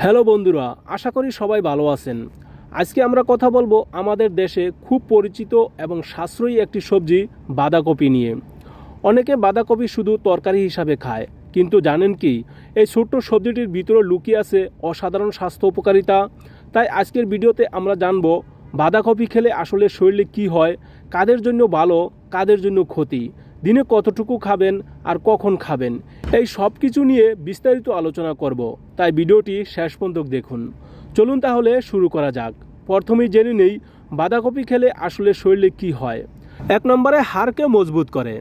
Hello বন্ধুরা, আশা করি সবাই ভালো আছেন। আজকে আমরা কথা বলব আমাদের দেশে খুব পরিচিত এবং সাশ্রয়ী একটি সবজি, বাঁধাকপি নিয়ে। অনেকে বাঁধাকপি শুধু তরকারি হিসাবে খায়, কিন্তু জানেন কি, এই ছোট্ট সবজিটির ভিতরে লুকিয়ে আছে অসাধারণ স্বাস্থ্য উপকারিতা। তাই আজকের ভিডিওতে আমরা জানব, বাঁধাকপি খেলে আসলে শরীরে কি হয়, কাদের জন্য ভালো, কাদের জন্য ক্ষতি। দিনে কতটুকু খাবেন আর কখন খাবেন, এই সব কিছু নিয়ে বিস্তারিত আলোচনা করব। তাই ভিডিওটি শেষ পর্যন্ত দেখুন। চলুন তাহলে শুরু করা যাক। প্রথমেই জেনে নেই, বাঁধাকপি খেলে আসলে শরীরে কি হয়। এক নম্বরে, হাড়কে মজবুত করে।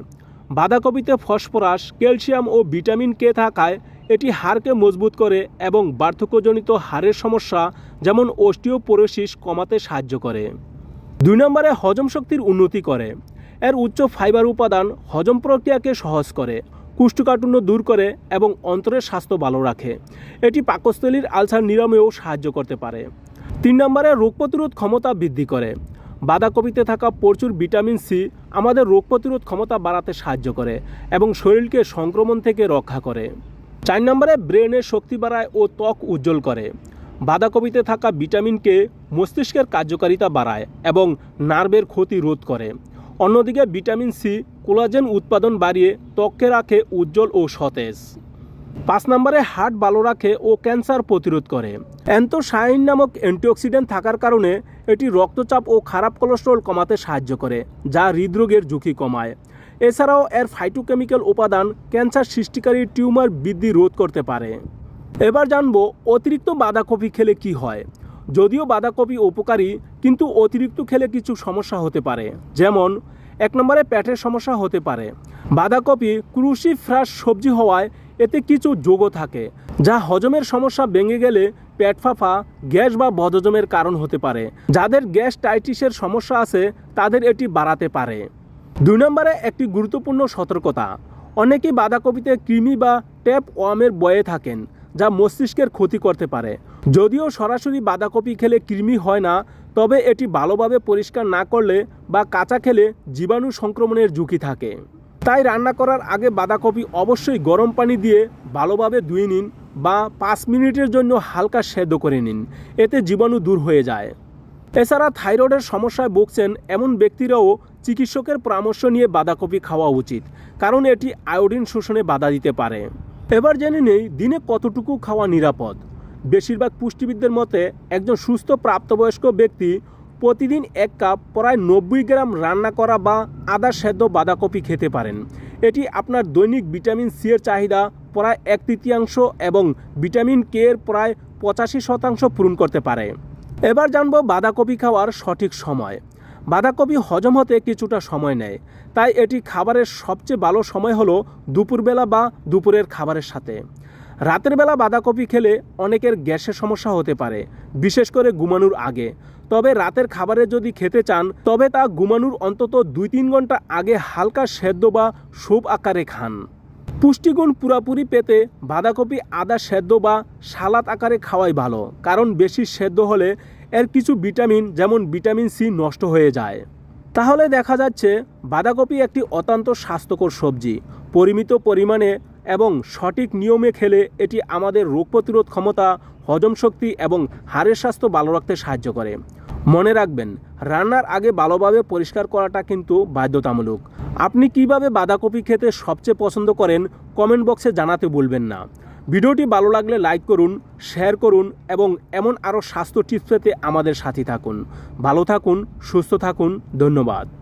বাঁধাকপিতে ফসফরাস, ক্যালসিয়াম ও ভিটামিন কে থাকায় এটি হাড়কে মজবুত করে এবং বার্ধক্যজনিত হাড়ের সমস্যা যেমন অস্টিওপোরোসিস কমাতে সাহায্য করে। দুই নম্বরে, হজম শক্তির উন্নতি করে। এর উচ্চ ফাইবার উপাদান হজম প্রক্রিয়াকে সহজ করে, কুষ্ঠকাঠিন্য দূর করে এবং অন্তরের স্বাস্থ্য ভালো রাখে। এটি পাকস্থলীর আলসার নিরাময়েও সাহায্য করতে পারে। তিন নম্বরে, রোগ প্রতিরোধ ক্ষমতা বৃদ্ধি করে। বাঁধাকপিতে থাকা প্রচুর ভিটামিন সি আমাদের রোগ প্রতিরোধ ক্ষমতা বাড়াতে সাহায্য করে এবং শরীরকে সংক্রমণ থেকে রক্ষা করে। চার নম্বরে ব্রেনের শক্তি বাড়ায় ও ত্বক উজ্জ্বল করে। বাঁধাকপিতে থাকা ভিটামিনকে মস্তিষ্কের কার্যকারিতা বাড়ায় এবং নার্ভের ক্ষতি রোধ করে। অন্যদিকে ভিটামিন সি, কোলাজেন উৎপাদন বাড়িয়ে ত্বককে রাখে উজ্জ্বল ও সতেজ। পাঁচ নম্বরে হার্ট ভালো রাখে ও ক্যান্সার প্রতিরোধ করে। অ্যান্থোসাইন নামক অ্যান্টিঅক্সিডেন্ট থাকার কারণে এটি রক্তচাপ ও খারাপ কোলেস্ট্রল কমাতে সাহায্য করে, যা হৃদরোগের ঝুঁকি কমায়। এছাড়াও এর ফাইটোকেমিক্যাল উপাদান ক্যান্সার সৃষ্টিকারী টিউমার বৃদ্ধি রোধ করতে পারে। এবার জানব অতিরিক্ত বাঁধাকপি খেলে কি হয়। যদিও বাঁধাকপি উপকারী, কিন্তু অতিরিক্ত খেলে কিছু সমস্যা হতে পারে। যেমন, এক নম্বরে পেটের সমস্যা হতে পারে। বাঁধাকপি ক্রুশি ফ্রাস সবজি হওয়ায় এতে কিছু যোগও থাকে, যা হজমের সমস্যা ভেঙে গেলে পেট ফাঁপা গ্যাস বা বদহজমের কারণ হতে পারে। যাদের গ্যাস টাইটিসের সমস্যা আছে, তাদের এটি বাড়াতে পারে। দুই নম্বরে একটি গুরুত্বপূর্ণ সতর্কতা, অনেকেই বাঁধাকপিতে কৃমি বা ট্যাপ ওয়ামের বয়ে থাকেন, যা মস্তিষ্কের ক্ষতি করতে পারে। যদিও সরাসরি বাঁধাকপি খেলে কৃমি হয় না, তবে এটি ভালোভাবে পরিষ্কার না করলে বা কাঁচা খেলে জীবাণু সংক্রমণের ঝুঁকি থাকে। তাই রান্না করার আগে বাঁধাকপি অবশ্যই গরম পানি দিয়ে ভালোভাবে ধুয়ে নিন বা পাঁচ মিনিটের জন্য হালকা সেদ্ধ করে নিন, এতে জীবাণু দূর হয়ে যায়। এছাড়া থাইরয়েডের সমস্যায় ভুগছেন এমন ব্যক্তিরাও চিকিৎসকের পরামর্শ নিয়ে বাঁধাকপি খাওয়া উচিত, কারণ এটি আয়োডিন শোষণে বাধা দিতে পারে। এবার জেনে নেই দিনে কতটুকু খাওয়া নিরাপদ। বেশিরভাগ পুষ্টিবিদদের মতে, একজন সুস্থ প্রাপ্তবয়স্ক ব্যক্তি প্রতিদিন এক কাপ প্রায় নব্বই গ্রাম রান্না করা বা আদা সেদ্ধ বাঁধাকপি খেতে পারেন। এটি আপনার দৈনিক ভিটামিন সি এর চাহিদা প্রায় এক তৃতীয়াংশ এবং ভিটামিন কে এর প্রায় পঁচাশি শতাংশ পূরণ করতে পারে। এবার জানব বাঁধাকপি খাওয়ার সঠিক সময়। বাঁধাকপি হজম হতে কিছুটা সময় নেয়, তাই এটি খাবারের সবচেয়ে ভালো সময় হলো দুপুরবেলা বা দুপুরের খাবারের সাথে। রাতের বেলা বাঁধাকপি খেলে অনেকের গ্যাসের সমস্যা হতে পারে, বিশেষ করে ঘুমানোর আগে। তবে রাতের খাবারে যদি খেতে চান, তবে তা ঘুমানোর অন্তত দুই তিন ঘণ্টা আগে হালকা সেদ্ধ বা স্যুপ আকারে খান। পুষ্টিগুণ পুরাপুরি পেতে বাঁধাকপি আদা সেদ্ধ বা সালাদ আকারে খাওয়াই ভালো, কারণ বেশি সেদ্ধ হলে এর কিছু ভিটামিন, যেমন ভিটামিন সি, নষ্ট হয়ে যায়। তাহলে দেখা যাচ্ছে, বাঁধাকপি একটি অত্যন্ত স্বাস্থ্যকর সবজি। পরিমিত পরিমাণে এবং সঠিক নিয়মে খেলে এটি আমাদের রোগ প্রতিরোধ ক্ষমতা, হজম শক্তি এবং হাড়ের স্বাস্থ্য ভালো রাখতে সাহায্য করে। মনে রাখবেন, রান্নার আগে ভালোভাবে পরিষ্কার করাটা কিন্তু বাধ্যতামূলক। আপনি কীভাবে বাঁধাকপি খেতে সবচেয়ে পছন্দ করেন, কমেন্ট বক্সে জানাতে ভুলবেন না। ভিডিওটি ভালো লাগলে লাইক করুন, শেয়ার করুন এবং এমন আরও স্বাস্থ্য টিপস পেতে আমাদের সাথে থাকুন। ভালো থাকুন, সুস্থ থাকুন, ধন্যবাদ।